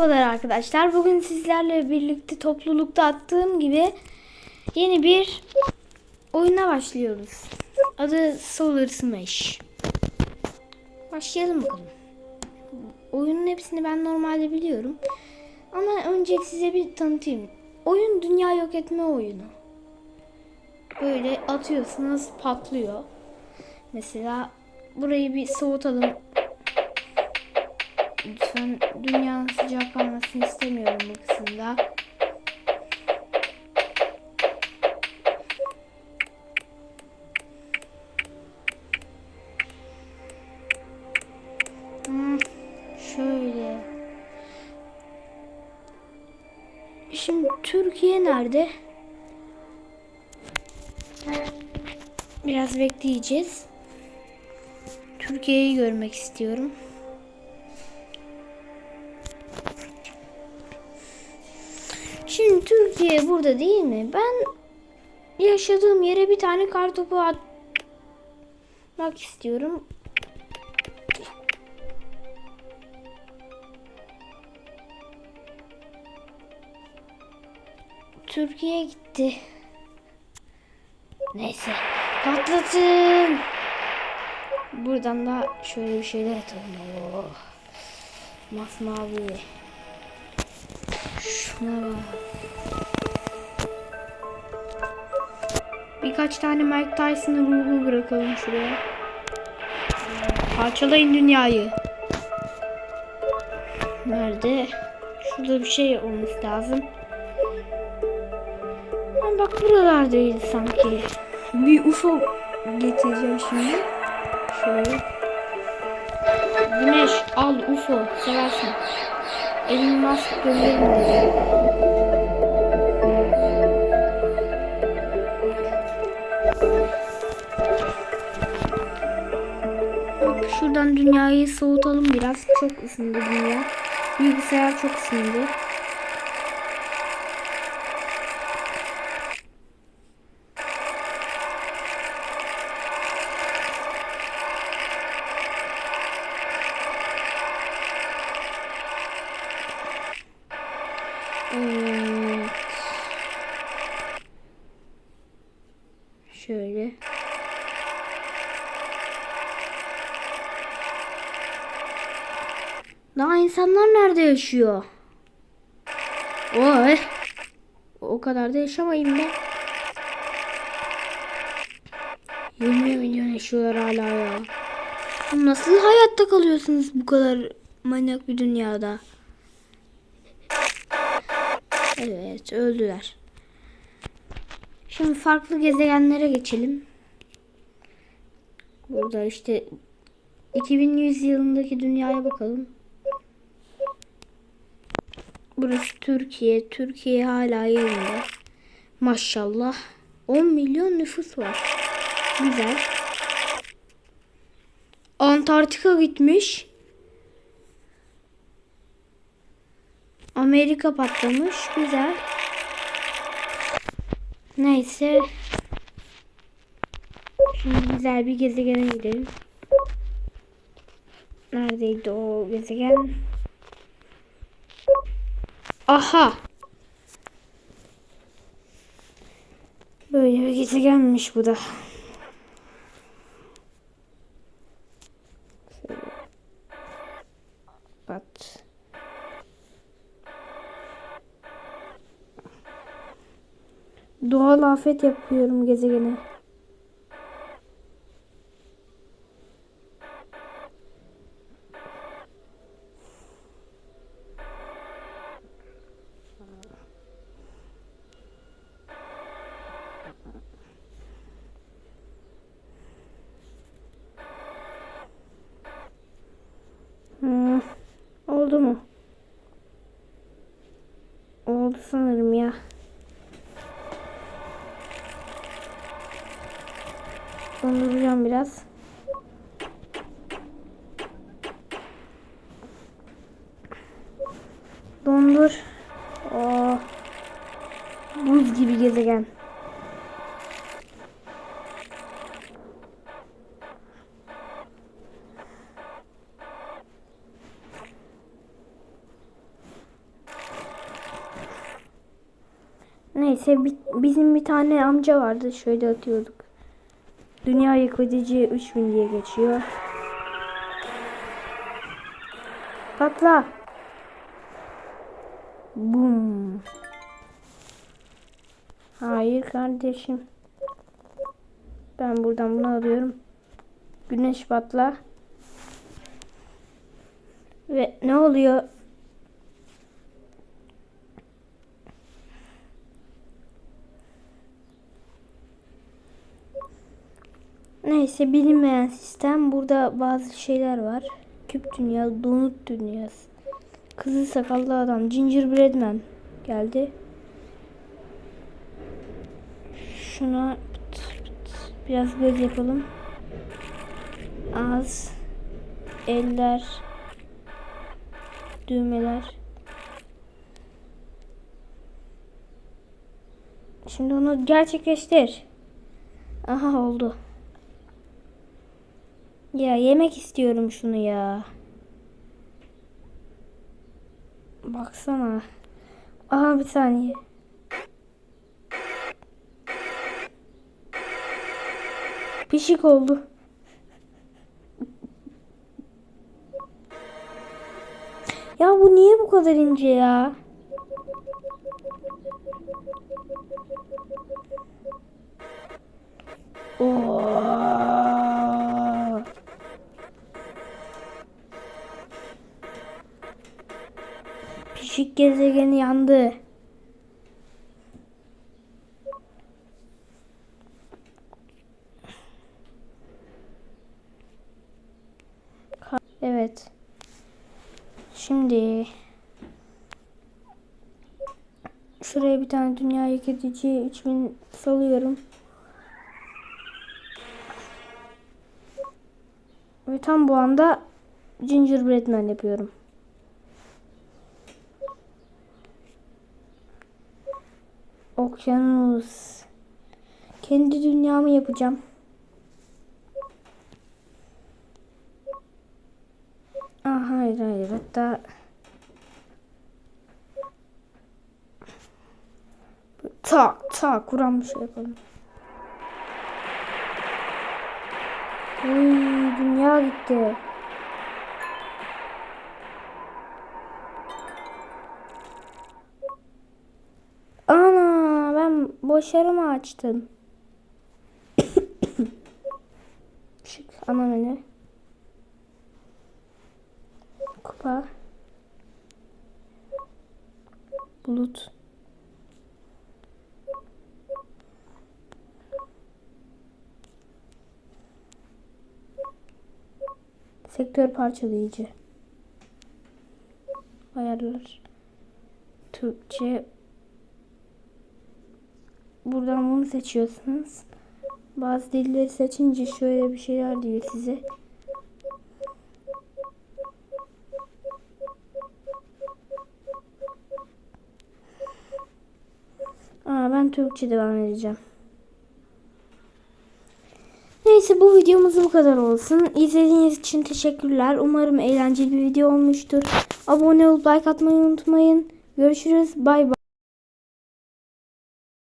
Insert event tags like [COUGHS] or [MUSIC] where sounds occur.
Merhabalar arkadaşlar. Bugün sizlerle birlikte toplulukta attığım gibi yeni bir oyuna başlıyoruz. Adı Solar Smash. Başlayalım bakalım. Oyunun hepsini ben normalde biliyorum. Ama önce size bir tanıtayım. Oyun dünya yok etme oyunu. Böyle atıyorsunuz patlıyor. Mesela burayı bir soğutalım. Lütfen dünyanın sıcak kalmasını istemiyorum bu kısımda. Hmm, şöyle. Şimdi Türkiye nerede? Biraz bekleyeceğiz. Türkiye'yi görmek istiyorum. Türkiye burada değil mi? Ben yaşadığım yere bir tane kartopu atmak istiyorum. Türkiye gitti. Neyse. Patlatın. Buradan da şöyle bir şeyler atalım. Oh. Masmavi. Şuna bak. Birkaç tane Mike Tyson'ın ruhu bırakalım şuraya. Parçalayın dünyayı. Nerede? Şurada bir şey olması lazım. Ha, bak buralardaydı sanki. Bir UFO getireceğim şimdi. Şöyle. Güneş al UFO seversin. Elon Musk gönderin dedi. Şuradan dünyayı soğutalım biraz. Çok ısındı dünya. Bilgisayar çok ısındı. Evet. Şöyle. Daha insanlar nerede yaşıyor? Oy. O kadar da yaşamayın be. 20 milyon yaşıyorlar hala ya. Nasıl hayatta kalıyorsunuz bu kadar manyak bir dünyada? Evet öldüler. Şimdi farklı gezegenlere geçelim. Burada işte 2100 yılındaki dünyaya bakalım. Burası Türkiye. Türkiye hala yerinde. Maşallah. 10 milyon nüfus var. Güzel. Antarktika gitmiş. Amerika patlamış. Güzel. Neyse. Şimdi güzel bir gezegene gidelim. Neredeydi o gezegen? Aha. Böyle bir gezegenmiş bu da. Bat. Doğal afet yapıyorum gezegene. Koşacağım biraz. Dondur. Oh. Buz gibi gezegen. Neyse bizim bir tane amca vardı. Şöyle atıyorduk. Dünya yıkıcı 3000 diye geçiyor. Patla. Bum. Hayır kardeşim. Ben buradan bunu alıyorum. Güneş patla. Ve ne oluyor? Neyse bilinmeyen sistem. Burada bazı şeyler var. Küp dünya, donut dünyası. Kızıl sakallı adam. Gingerbread man geldi. Şuna biraz göz yapalım. Ağız, eller, düğmeler. Şimdi onu gerçekleştir. Aha oldu. Ya yemek istiyorum şunu ya. Baksana. Aha bir saniye. Pişik oldu. Ya bu niye bu kadar ince ya? Pişik gezegeni yandı. Evet. Şimdi şuraya bir tane dünya yıkıcı 3000 salıyorum. Ve tam bu anda gingerbread man yapıyorum. Okyanus. Kendi dünyamı yapacağım. Aa, hayır hayır hatta tak tak kuran bir şey yapalım. Uy, dünya gitti. Boşarı mı açtım? Şık [COUGHS] ana menü. Kupa. Bulut. Sektör parçalayıcı. Ayarlar. Türkçe. Buradan bunu seçiyorsunuz. Bazı dilleri seçince şöyle bir şeyler diyor size. Aa, ben Türkçe devam edeceğim. Neyse bu videomuz bu kadar olsun. İzlediğiniz için teşekkürler. Umarım eğlenceli bir video olmuştur. Abone olup like atmayı unutmayın. Görüşürüz. Bay bay.